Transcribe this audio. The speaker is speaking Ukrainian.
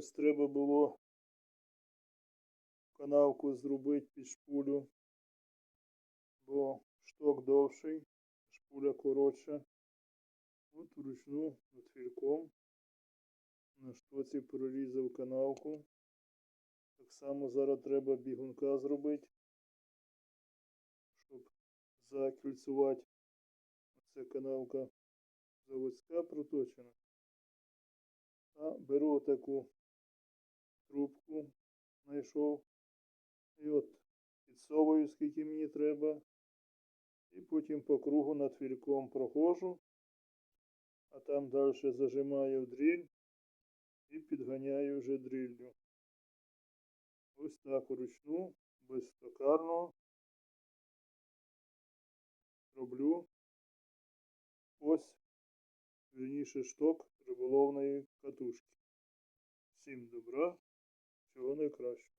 Ось треба було канавку зробити під шпулю, бо шток довший, шпуля коротша. От вручну отвірком на штоці прорізав канавку. Так само зараз треба бігунка зробити, щоб закільцувати. Оце канавка заводська проточена. А беру таку знайшов. І от підсовую, скільки мені треба. І потім по кругу над твірком проходжу, а там далі зажимаю дріль і підганяю вже дріллю. Ось так вручну, без токарного. Роблю ось вірніше шток риболовної катушки. Всім добра, всього найкращого.